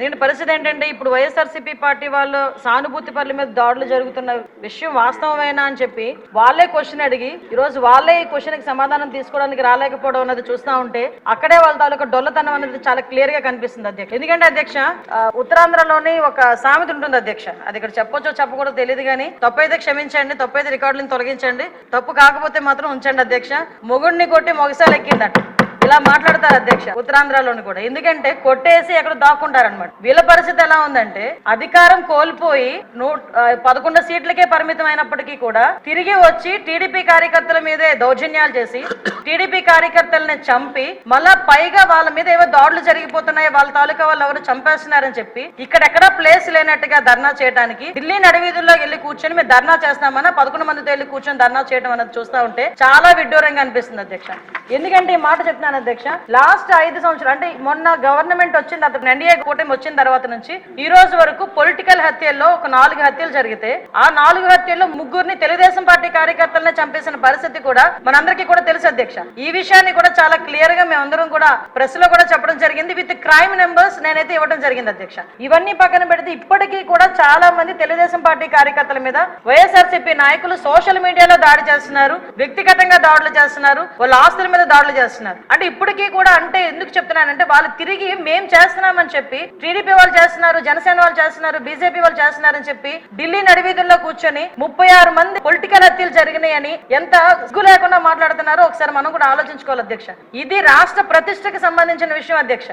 దీని పరిస్థితి ఏంటంటే ఇప్పుడు వైఎస్ఆర్సీపీ పార్టీ వాళ్ళు సానుభూతి పనుల మీద దాడులు జరుగుతున్న విషయం వాస్తవమేనా అని చెప్పి వాళ్ళే క్వశ్చన్ అడిగి ఈ రోజు వాళ్ళే ఈ క్వశ్చన్కి సమాధానం తీసుకోవడానికి రాలేకపోవడం అనేది చూస్తా ఉంటే అక్కడే వాళ్ళ తాలూకా డొల్లతనం అనేది చాలా క్లియర్గా కనిపిస్తుంది అధ్యక్ష. ఎందుకంటే అధ్యక్ష ఉత్తరాంధ్రలోని ఒక సామెత ఉంటుంది అధ్యక్ష. అది ఇక్కడ చెప్పొచ్చో చెప్పకూడదు తెలియదు కానీ తప్పైతే క్షమించండి తప్పైతే రికార్డులను తొలగించండి తప్పు కాకపోతే మాత్రం ఉంచండి అధ్యక్ష. మొగుడిని కొట్టి మొగసాలు ఎక్కిందట ఇలా మాట్లాడతారు అధ్యక్ష ఉత్తరాంధ్రలోని కూడా. ఎందుకంటే కొట్టేసి ఎక్కడ దాక్కుంటారనమాట వీళ్ళ పరిస్థితి ఎలా ఉందంటే అధికారం కోల్పోయి నూ పదకొండు సీట్లకే పరిమితం అయినప్పటికీ కూడా తిరిగి వచ్చి టీడీపీ కార్యకర్తల మీదే దౌర్జన్యాలు చేసి టీడీపీ కార్యకర్తలని చంపి మళ్ళా పైగా వాళ్ళ మీద ఏవో దాడులు జరిగిపోతున్నాయి వాళ్ళ తాలూకా వాళ్ళు ఎవరు చంపేస్తున్నారని చెప్పి ఇక్కడెక్కడ ప్లేస్ లేనట్టుగా ధర్నా చేయడానికి ఢిల్లీ నడివీధుల్లో వెళ్ళి కూర్చొని మేము ధర్నా చేస్తామన్నా పదకొండు మందితో వెళ్ళి కూర్చొని ధర్నా చేయడం అనేది చూస్తూ ఉంటే చాలా విడ్డూరంగా అనిపిస్తుంది అధ్యక్ష. ఎందుకంటే ఈ మాట చెప్తున్నాను అధ్యక్ష లాస్ట్ ఐదు సంవత్సరాలు అంటే మొన్న గవర్నమెంట్ వచ్చింది అతను ఎన్డీఏ కూటమి వచ్చిన తర్వాత నుంచి ఈ రోజు వరకు పొలిటికల్ హత్యల్లో ఒక నాలుగు హత్యలు జరిగితే ఆ నాలుగు హత్యల్లో ముగ్గురిని తెలుగుదేశం పార్టీ కార్యకర్తలనే చంపేసిన పరిస్థితి కూడా మనందరికీ కూడా తెలుసు అధ్యక్ష. ఈ విషయాన్ని కూడా చాలా క్లియర్గా మేమందరం కూడా ప్రెస్లో కూడా చెప్పడం జరిగింది. విత్ క్రైమ్ నెంబర్స్ నేనైతే ఇవ్వడం జరిగింది అధ్యక్ష. ఇవన్నీ పక్కన పెడితే ఇప్పటికీ కూడా చాలా మంది తెలుగుదేశం పార్టీ కార్యకర్తల మీద వైఎస్ఆర్సీపీ నాయకులు సోషల్ మీడియాలో దాడి చేస్తున్నారు వ్యక్తిగతంగా దాడులు చేస్తున్నారు వాళ్ళ ఆస్తుల మీద దాడులు చేస్తున్నారు. అంటే ఇప్పటికీ కూడా అంటే ఎందుకు చెప్తున్నానంటే వాళ్ళు తిరిగి మేం చేస్తున్నామని చెప్పి టీడీపీ వాళ్ళు చేస్తున్నారు జనసేన వాళ్ళు చేస్తున్నారు బీజేపీ వాళ్ళు చేస్తున్నారని చెప్పి ఢిల్లీ నడివీధుల్లో కూర్చొని ముప్పై ఆరు మంది పొలిటికల్ హత్యలు జరిగినాయని ఎంత సిగ్గు లేకుండా మాట్లాడుతున్నారో ఒకసారి మనం కూడా ఆలోచించుకోవాలి అధ్యక్ష. ఇది రాష్ట్ర ప్రతిష్టకి సంబంధించిన విషయం అధ్యక్ష.